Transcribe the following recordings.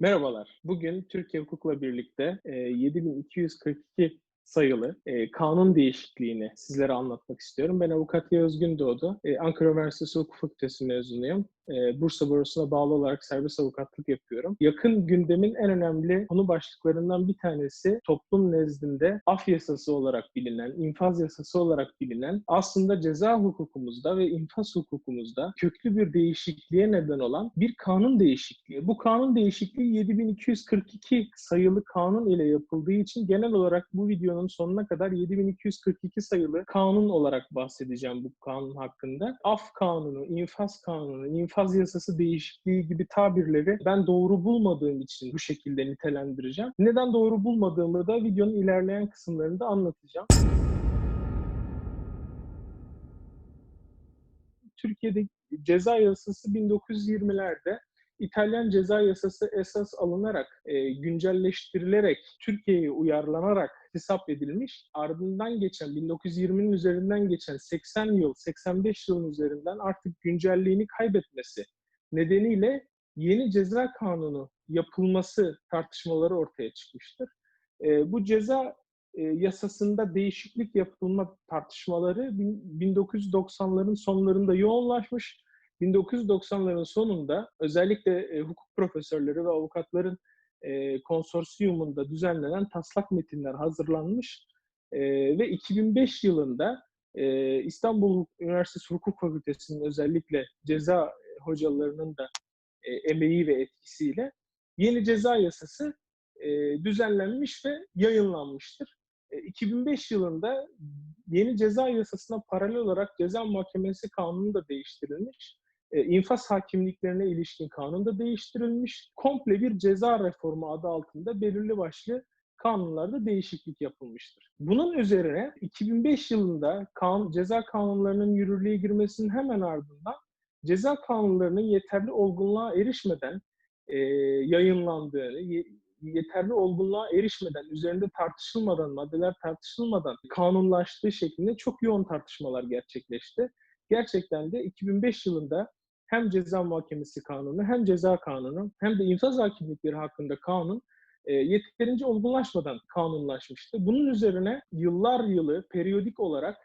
Merhabalar. Bugün Türkiye Hukuk'la birlikte e, 7242 sayılı e, kanun değişikliğini sizlere anlatmak istiyorum. Ben avukat Yağız Gündoğdu. E, Ankara Üniversitesi Hukuk Fakültesi mezunuyum. E, Bursa Barosu'na bağlı olarak serbest avukatlık yapıyorum. Yakın gündemin en önemli konu başlıklarından bir tanesi toplum nezdinde af yasası olarak bilinen, infaz yasası olarak bilinen aslında ceza hukukumuzda ve infaz hukukumuzda köklü bir değişikliğe neden olan bir kanun değişikliği. Bu kanun değişikliği 7242 sayılı kanun ile yapıldığı için genel olarak bu videonun sonuna kadar 7242 sayılı kanun olarak bahsedeceğim bu kanun hakkında. Af kanunu, infaz kanunu, infaz infaz yasası değişikliği gibi tabirleri ben doğru bulmadığım için bu şekilde nitelendireceğim. Neden doğru bulmadığımı da videonun ilerleyen kısımlarında anlatacağım. Türkiye'de ceza yasası 1920'lerde İtalyan ceza yasası esas alınarak, e, güncelleştirilerek, Türkiye'ye uyarlanarak hesap edilmiş. Ardından geçen 1920'nin üzerinden geçen 80 yıl, 85 yılın üzerinden artık güncelliğini kaybetmesi nedeniyle yeni ceza kanunu yapılması tartışmaları ortaya çıkmıştır. E, bu ceza e, yasasında değişiklik yapılma tartışmaları 1990'ların sonlarında yoğunlaşmış 1990'ların sonunda özellikle e, hukuk profesörleri ve avukatların e, konsorsiyumunda düzenlenen taslak metinler hazırlanmış e, ve 2005 yılında e, İstanbul Üniversitesi Hukuk Fakültesi'nin özellikle ceza hocalarının da e, emeği ve etkisiyle yeni ceza yasası e, düzenlenmiş ve yayınlanmıştır. E, 2005 yılında yeni ceza yasasına paralel olarak ceza muhakemesi kanunu da değiştirilmiş e, infaz hakimliklerine ilişkin kanun da değiştirilmiş. Komple bir ceza reformu adı altında belirli başlı kanunlarda değişiklik yapılmıştır. Bunun üzerine 2005 yılında kanun, ceza kanunlarının yürürlüğe girmesinin hemen ardından ceza kanunlarının yeterli olgunluğa erişmeden e, yayınlandığını, yeterli olgunluğa erişmeden, üzerinde tartışılmadan, maddeler tartışılmadan kanunlaştığı şeklinde çok yoğun tartışmalar gerçekleşti. Gerçekten de 2005 yılında hem ceza muhakemesi kanunu hem ceza kanunu hem de infaz hakimlikleri hakkında kanun e, yeterince olgunlaşmadan kanunlaşmıştı. Bunun üzerine yıllar yılı periyodik olarak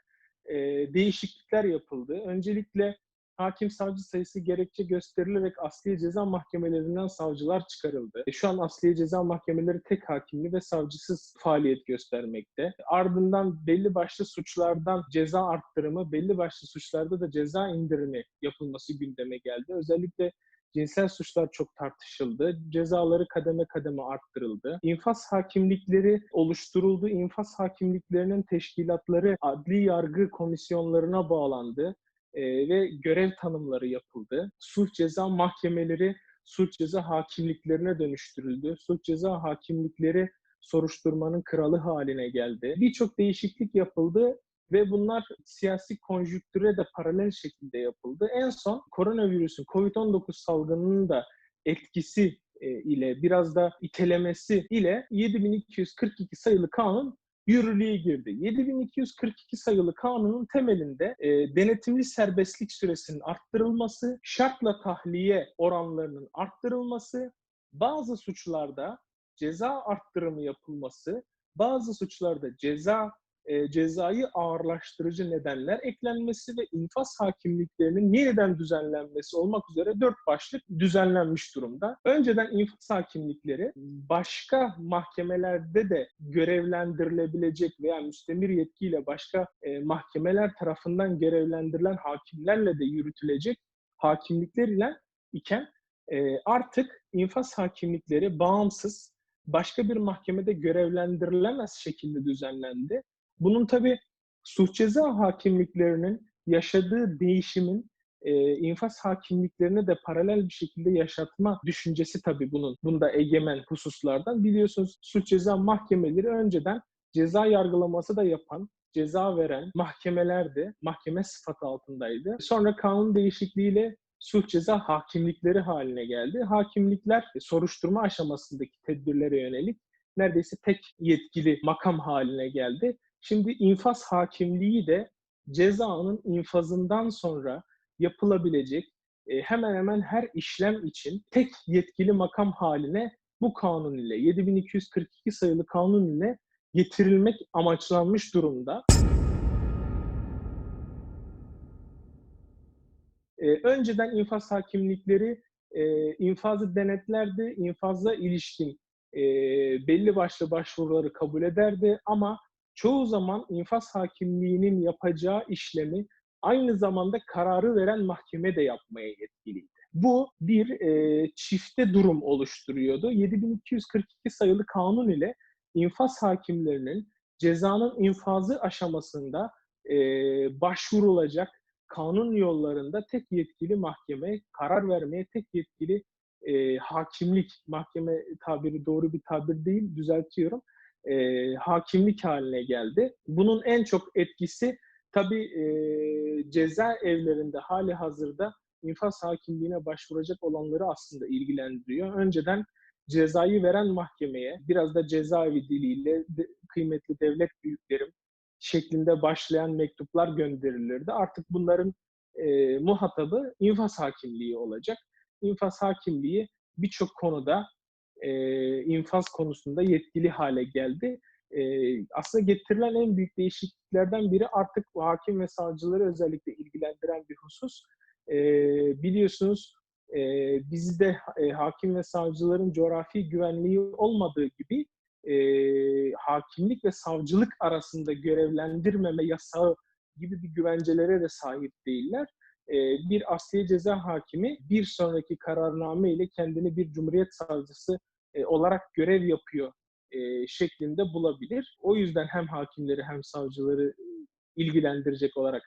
e, değişiklikler yapıldı. Öncelikle hakim savcı sayısı gerekçe gösterilerek asliye ceza mahkemelerinden savcılar çıkarıldı. E, şu an asliye ceza mahkemeleri tek hakimli ve savcısız faaliyet göstermekte. Ardından belli başlı suçlardan ceza arttırımı, belli başlı suçlarda da ceza indirimi yapılması gündeme geldi. Özellikle cinsel suçlar çok tartışıldı. Cezaları kademe kademe arttırıldı. İnfaz hakimlikleri oluşturuldu. İnfaz hakimliklerinin teşkilatları adli yargı komisyonlarına bağlandı e, ve görev tanımları yapıldı. Sulh ceza mahkemeleri sulh ceza hakimliklerine dönüştürüldü. Sulh ceza hakimlikleri soruşturmanın kralı haline geldi. Birçok değişiklik yapıldı ve bunlar siyasi konjüktüre de paralel şekilde yapıldı. En son koronavirüsün, COVID-19 salgınının da etkisi e, ile biraz da itelemesi ile 7242 sayılı kanun yürürlüğe girdi. 7242 sayılı kanunun temelinde e, denetimli serbestlik süresinin arttırılması, şartla tahliye oranlarının arttırılması, bazı suçlarda ceza arttırımı yapılması, bazı suçlarda ceza e, cezayı ağırlaştırıcı nedenler eklenmesi ve infaz hakimliklerinin yeniden düzenlenmesi olmak üzere dört başlık düzenlenmiş durumda. Önceden infaz hakimlikleri başka mahkemelerde de görevlendirilebilecek veya müstemir yetkiyle başka e, mahkemeler tarafından görevlendirilen hakimlerle de yürütülecek hakimlikler ile iken e, artık infaz hakimlikleri bağımsız başka bir mahkemede görevlendirilemez şekilde düzenlendi bunun tabi suç ceza hakimliklerinin yaşadığı değişimin e, infaz hakimliklerine de paralel bir şekilde yaşatma düşüncesi tabii bunun bunda egemen hususlardan. Biliyorsunuz suç ceza mahkemeleri önceden ceza yargılaması da yapan, ceza veren mahkemelerdi. Mahkeme sıfatı altındaydı. Sonra kanun değişikliğiyle suç ceza hakimlikleri haline geldi. Hakimlikler soruşturma aşamasındaki tedbirlere yönelik neredeyse tek yetkili makam haline geldi. Şimdi infaz hakimliği de cezanın infazından sonra yapılabilecek e, hemen hemen her işlem için tek yetkili makam haline bu kanun ile 7242 sayılı kanun ile getirilmek amaçlanmış durumda. Ee, önceden infaz hakimlikleri e, infazı denetlerdi, infazla ilişkin e, belli başlı başvuruları kabul ederdi ama çoğu zaman infaz hakimliğinin yapacağı işlemi aynı zamanda kararı veren mahkeme de yapmaya yetkiliydi. Bu bir e, çifte durum oluşturuyordu. 7242 sayılı kanun ile infaz hakimlerinin cezanın infazı aşamasında e, başvurulacak kanun yollarında tek yetkili mahkeme, karar vermeye tek yetkili e, hakimlik, mahkeme tabiri doğru bir tabir değil, düzeltiyorum, e, hakimlik haline geldi. Bunun en çok etkisi tabii e, ceza evlerinde hali hazırda infaz hakimliğine başvuracak olanları aslında ilgilendiriyor. Önceden cezayı veren mahkemeye biraz da cezaevi diliyle de, kıymetli devlet büyüklerim şeklinde başlayan mektuplar gönderilirdi. Artık bunların e, muhatabı infaz hakimliği olacak. İnfaz hakimliği birçok konuda e, infaz konusunda yetkili hale geldi. E, aslında getirilen en büyük değişikliklerden biri artık hakim ve savcıları özellikle ilgilendiren bir husus. E, biliyorsunuz e, bizde e, hakim ve savcıların coğrafi güvenliği olmadığı gibi e, hakimlik ve savcılık arasında görevlendirmeme yasağı gibi bir güvencelere de sahip değiller. E, bir asliye ceza hakimi bir sonraki kararname ile kendini bir cumhuriyet savcısı e, olarak görev yapıyor e, şeklinde bulabilir. O yüzden hem hakimleri hem savcıları ilgilendirecek olarak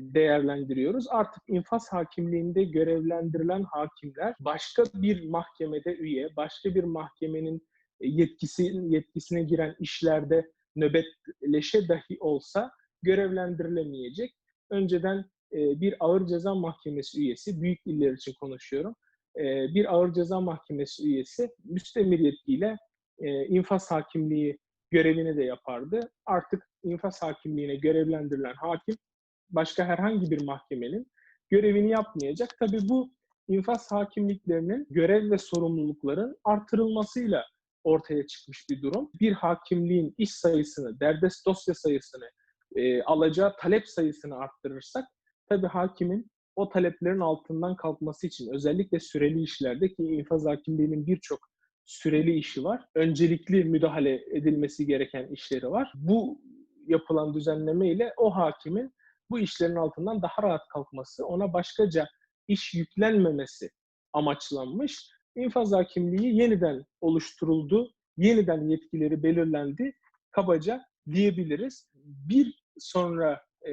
değerlendiriyoruz. Artık infaz hakimliğinde görevlendirilen hakimler başka bir mahkemede üye, başka bir mahkemenin yetkisi yetkisine giren işlerde nöbetleşe dahi olsa görevlendirilemeyecek. Önceden e, bir ağır ceza mahkemesi üyesi, büyük iller için konuşuyorum, e, bir ağır ceza mahkemesi üyesi müstemir yetkiyle e, infaz hakimliği görevini de yapardı. Artık infaz hakimliğine görevlendirilen hakim başka herhangi bir mahkemenin görevini yapmayacak. Tabii bu infaz hakimliklerinin görev ve sorumlulukların artırılmasıyla ortaya çıkmış bir durum. Bir hakimliğin iş sayısını, derdest dosya sayısını, e, alacağı talep sayısını arttırırsak tabii hakimin o taleplerin altından kalkması için özellikle süreli işlerde ki infaz hakimliğinin birçok süreli işi var. Öncelikli müdahale edilmesi gereken işleri var. Bu yapılan düzenleme ile o hakimin bu işlerin altından daha rahat kalkması, ona başkaca iş yüklenmemesi amaçlanmış. İnfaz hakimliği yeniden oluşturuldu, yeniden yetkileri belirlendi. Kabaca diyebiliriz. Bir sonra e,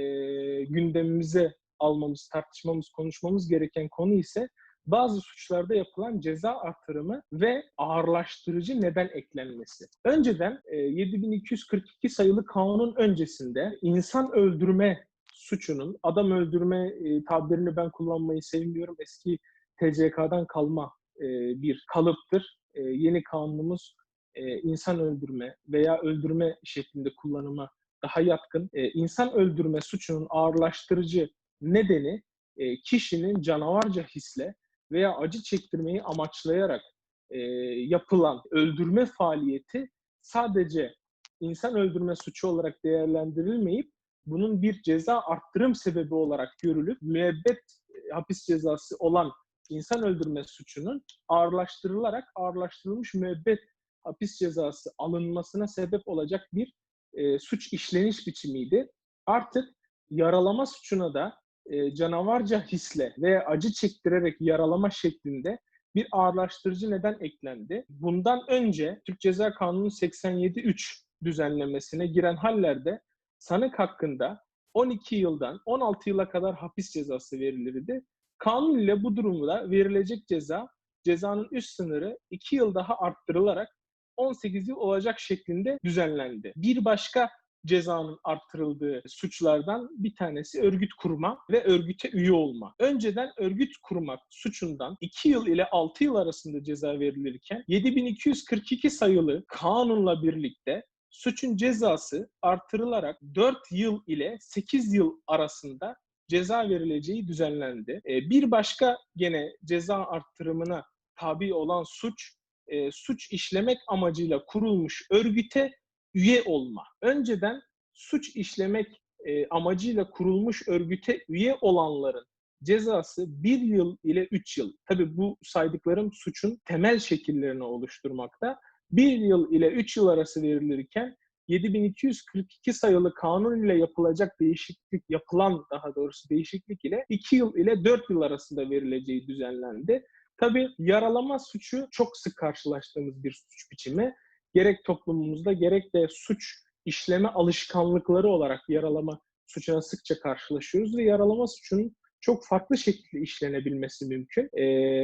gündemimize almamız, tartışmamız, konuşmamız gereken konu ise bazı suçlarda yapılan ceza artırımı ve ağırlaştırıcı neden eklenmesi. Önceden e, 7242 sayılı kanun öncesinde insan öldürme suçunun, adam öldürme e, tabirini ben kullanmayı sevmiyorum. Eski TCK'dan kalma e, bir kalıptır. E, yeni kanunumuz e, insan öldürme veya öldürme şeklinde kullanıma daha yatkın. E, insan öldürme suçunun ağırlaştırıcı nedeni e, kişinin canavarca hisle veya acı çektirmeyi amaçlayarak e, yapılan öldürme faaliyeti sadece insan öldürme suçu olarak değerlendirilmeyip bunun bir ceza arttırım sebebi olarak görülüp müebbet e, hapis cezası olan insan öldürme suçunun ağırlaştırılarak ağırlaştırılmış müebbet hapis cezası alınmasına sebep olacak bir e, suç işleniş biçimiydi. Artık yaralama suçuna da e, canavarca hisle veya acı çektirerek yaralama şeklinde bir ağırlaştırıcı neden eklendi. Bundan önce Türk Ceza Kanunu 87.3 düzenlemesine giren hallerde sanık hakkında 12 yıldan 16 yıla kadar hapis cezası verilirdi. Kanun ile bu durumda verilecek ceza cezanın üst sınırı 2 yıl daha arttırılarak 18 yıl olacak şeklinde düzenlendi. Bir başka cezanın arttırıldığı suçlardan bir tanesi örgüt kurma ve örgüte üye olma. Önceden örgüt kurmak suçundan 2 yıl ile 6 yıl arasında ceza verilirken 7242 sayılı kanunla birlikte suçun cezası artırılarak 4 yıl ile 8 yıl arasında ceza verileceği düzenlendi. Bir başka gene ceza arttırımına tabi olan suç e, suç işlemek amacıyla kurulmuş örgüte üye olma. Önceden suç işlemek e, amacıyla kurulmuş örgüte üye olanların cezası bir yıl ile üç yıl. Tabii bu saydıklarım suçun temel şekillerini oluşturmakta. Bir yıl ile üç yıl arası verilirken 7242 sayılı kanun ile yapılacak değişiklik, yapılan daha doğrusu değişiklik ile 2 yıl ile 4 yıl arasında verileceği düzenlendi. Tabii yaralama suçu çok sık karşılaştığımız bir suç biçimi. Gerek toplumumuzda gerek de suç işleme alışkanlıkları olarak yaralama suçuna sıkça karşılaşıyoruz ve yaralama suçunun çok farklı şekilde işlenebilmesi mümkün. Ee,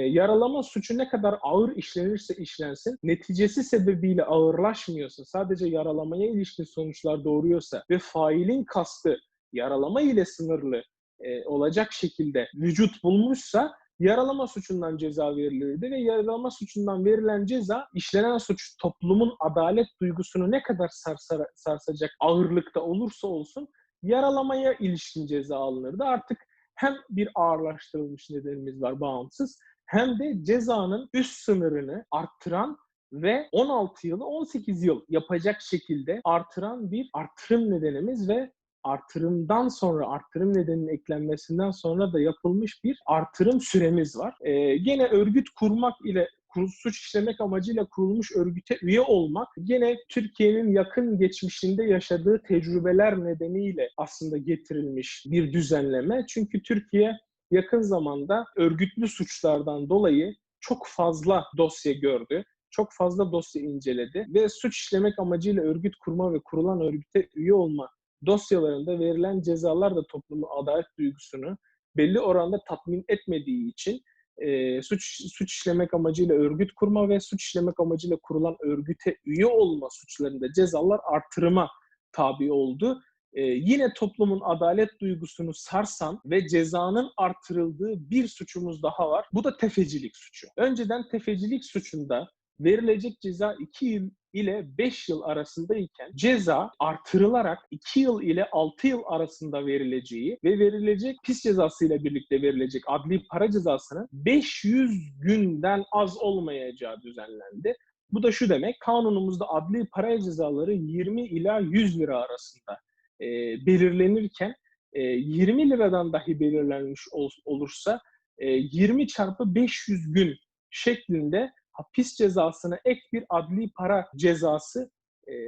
yaralama suçu ne kadar ağır işlenirse işlensin, neticesi sebebiyle ağırlaşmıyorsa, sadece yaralamaya ilişkin sonuçlar doğuruyorsa ve failin kastı yaralama ile sınırlı e, olacak şekilde vücut bulmuşsa yaralama suçundan ceza verilirdi ve yaralama suçundan verilen ceza işlenen suç toplumun adalet duygusunu ne kadar sarsar, sarsacak ağırlıkta olursa olsun yaralamaya ilişkin ceza alınırdı. Artık hem bir ağırlaştırılmış nedenimiz var bağımsız hem de cezanın üst sınırını arttıran ve 16 yılı 18 yıl yapacak şekilde artıran bir artırım nedenimiz ve artırımdan sonra, artırım nedeninin eklenmesinden sonra da yapılmış bir artırım süremiz var. Ee, gene örgüt kurmak ile suç işlemek amacıyla kurulmuş örgüte üye olmak gene Türkiye'nin yakın geçmişinde yaşadığı tecrübeler nedeniyle aslında getirilmiş bir düzenleme. Çünkü Türkiye yakın zamanda örgütlü suçlardan dolayı çok fazla dosya gördü çok fazla dosya inceledi ve suç işlemek amacıyla örgüt kurma ve kurulan örgüte üye olma dosyalarında verilen cezalar da toplumun adalet duygusunu belli oranda tatmin etmediği için e, suç suç işlemek amacıyla örgüt kurma ve suç işlemek amacıyla kurulan örgüte üye olma suçlarında cezalar artırıma tabi oldu. E, yine toplumun adalet duygusunu sarsan ve cezanın artırıldığı bir suçumuz daha var. Bu da tefecilik suçu. Önceden tefecilik suçunda verilecek ceza 2 yıl ile 5 yıl arasındayken ceza artırılarak 2 yıl ile 6 yıl arasında verileceği ve verilecek pis cezası ile birlikte verilecek adli para cezasının 500 günden az olmayacağı düzenlendi. Bu da şu demek, kanunumuzda adli para cezaları 20 ila 100 lira arasında e, belirlenirken e, 20 liradan dahi belirlenmiş ol, olursa e, 20 çarpı 500 gün şeklinde hapis cezasına ek bir adli para cezası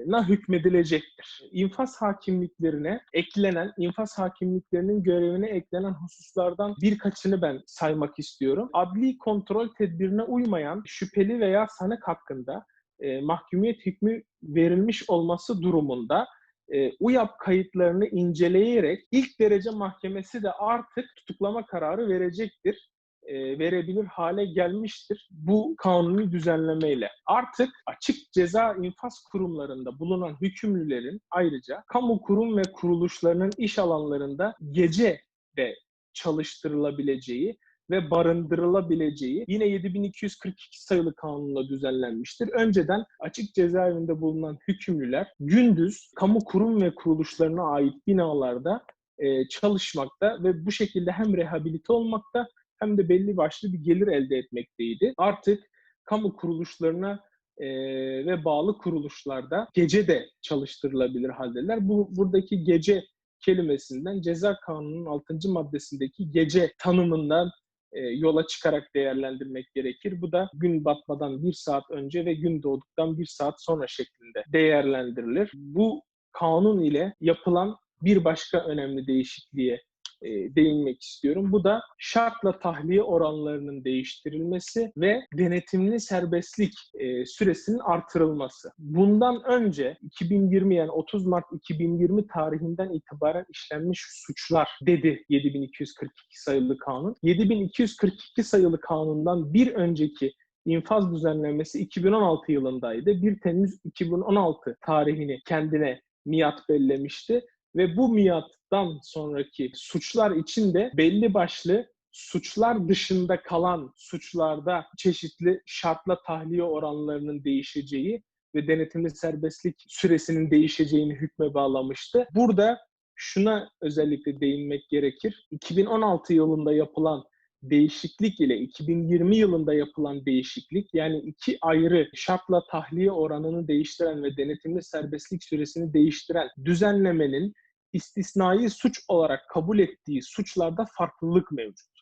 na hükmedilecektir. İnfaz hakimliklerine eklenen, infaz hakimliklerinin görevine eklenen hususlardan birkaçını ben saymak istiyorum. Adli kontrol tedbirine uymayan şüpheli veya sanık hakkında e, mahkumiyet hükmü verilmiş olması durumunda e, UYAP kayıtlarını inceleyerek ilk derece mahkemesi de artık tutuklama kararı verecektir verebilir hale gelmiştir bu kanuni düzenlemeyle. Artık açık ceza infaz kurumlarında bulunan hükümlülerin ayrıca kamu kurum ve kuruluşlarının iş alanlarında gece de çalıştırılabileceği ve barındırılabileceği yine 7242 sayılı kanunla düzenlenmiştir. Önceden açık cezaevinde bulunan hükümlüler gündüz kamu kurum ve kuruluşlarına ait binalarda e, çalışmakta ve bu şekilde hem rehabilite olmakta hem de belli başlı bir gelir elde etmekteydi. Artık kamu kuruluşlarına e, ve bağlı kuruluşlarda gece de çalıştırılabilir haldeler. Bu buradaki gece kelimesinden ceza kanunun 6. maddesindeki gece tanımından e, yola çıkarak değerlendirmek gerekir. Bu da gün batmadan bir saat önce ve gün doğduktan bir saat sonra şeklinde değerlendirilir. Bu kanun ile yapılan bir başka önemli değişikliğe e, değinmek istiyorum. Bu da şartla tahliye oranlarının değiştirilmesi ve denetimli serbestlik e, süresinin artırılması. Bundan önce 2020 yani 30 Mart 2020 tarihinden itibaren işlenmiş suçlar dedi 7242 sayılı kanun. 7242 sayılı kanundan bir önceki infaz düzenlemesi 2016 yılındaydı. 1 Temmuz 2016 tarihini kendine miat bellemişti ve bu miattan sonraki suçlar için de belli başlı suçlar dışında kalan suçlarda çeşitli şartla tahliye oranlarının değişeceği ve denetimli serbestlik süresinin değişeceğini hükme bağlamıştı. Burada şuna özellikle değinmek gerekir. 2016 yılında yapılan değişiklik ile 2020 yılında yapılan değişiklik yani iki ayrı şartla tahliye oranını değiştiren ve denetimli serbestlik süresini değiştiren düzenlemenin istisnai suç olarak kabul ettiği suçlarda farklılık mevcut.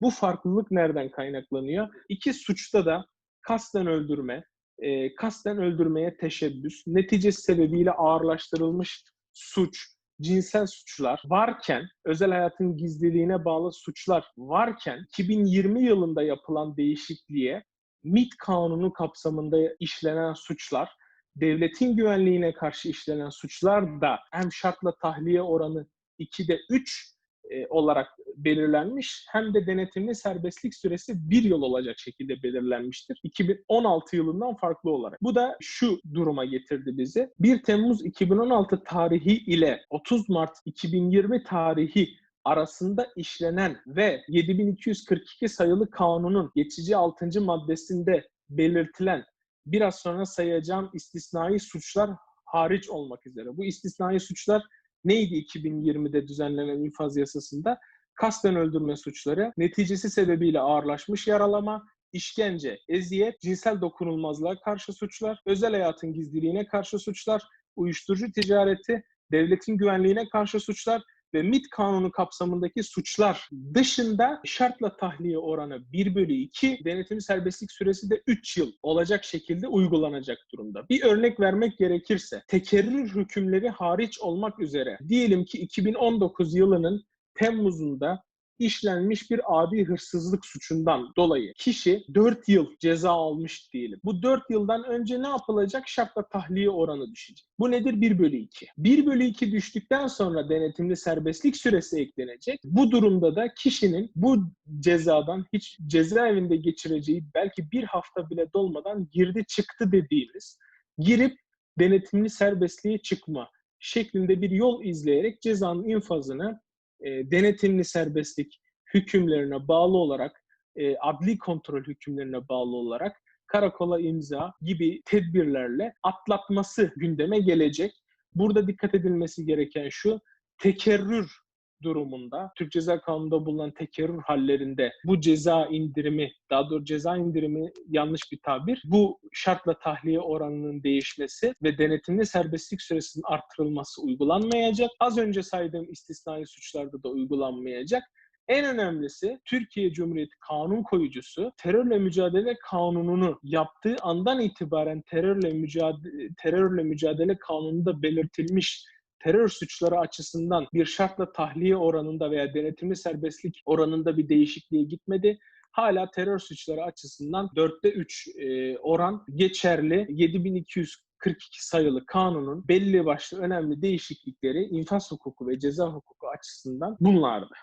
Bu farklılık nereden kaynaklanıyor? İki suçta da kasten öldürme, e, kasten öldürmeye teşebbüs, neticesi sebebiyle ağırlaştırılmış suç, cinsel suçlar varken, özel hayatın gizliliğine bağlı suçlar varken 2020 yılında yapılan değişikliğe MIT kanunu kapsamında işlenen suçlar, devletin güvenliğine karşı işlenen suçlar da hem şartla tahliye oranı 2'de 3 e, olarak belirlenmiş hem de denetimli serbestlik süresi bir yıl olacak şekilde belirlenmiştir. 2016 yılından farklı olarak. Bu da şu duruma getirdi bizi. 1 Temmuz 2016 tarihi ile 30 Mart 2020 tarihi arasında işlenen ve 7242 sayılı kanunun geçici 6. maddesinde belirtilen biraz sonra sayacağım istisnai suçlar hariç olmak üzere. Bu istisnai suçlar neydi 2020'de düzenlenen infaz yasasında? Kasten öldürme suçları, neticesi sebebiyle ağırlaşmış yaralama, işkence, eziyet, cinsel dokunulmazlığa karşı suçlar, özel hayatın gizliliğine karşı suçlar, uyuşturucu ticareti, devletin güvenliğine karşı suçlar ve MIT kanunu kapsamındaki suçlar dışında şartla tahliye oranı 1 bölü 2, denetimli serbestlik süresi de 3 yıl olacak şekilde uygulanacak durumda. Bir örnek vermek gerekirse, tekerrür hükümleri hariç olmak üzere diyelim ki 2019 yılının Temmuz'unda işlenmiş bir adi hırsızlık suçundan dolayı kişi 4 yıl ceza almış diyelim. Bu 4 yıldan önce ne yapılacak? Şartla tahliye oranı düşecek. Bu nedir? 1 bölü 2. 1 bölü 2 düştükten sonra denetimli serbestlik süresi eklenecek. Bu durumda da kişinin bu cezadan hiç cezaevinde geçireceği belki bir hafta bile dolmadan girdi çıktı dediğimiz girip denetimli serbestliğe çıkma şeklinde bir yol izleyerek cezanın infazını e, denetimli serbestlik hükümlerine bağlı olarak, e, adli kontrol hükümlerine bağlı olarak karakola imza gibi tedbirlerle atlatması gündeme gelecek. Burada dikkat edilmesi gereken şu, tekerrür durumunda, Türk Ceza Kanunu'nda bulunan tekerrür hallerinde bu ceza indirimi, daha doğrusu ceza indirimi yanlış bir tabir, bu şartla tahliye oranının değişmesi ve denetimli serbestlik süresinin artırılması uygulanmayacak. Az önce saydığım istisnai suçlarda da uygulanmayacak. En önemlisi Türkiye Cumhuriyeti kanun koyucusu terörle mücadele kanununu yaptığı andan itibaren terörle mücadele terörle mücadele kanununda belirtilmiş terör suçları açısından bir şartla tahliye oranında veya denetimli serbestlik oranında bir değişikliğe gitmedi. Hala terör suçları açısından 4'te 3 e, oran geçerli. 7242 sayılı kanunun belli başlı önemli değişiklikleri infaz hukuku ve ceza hukuku açısından bunlardı.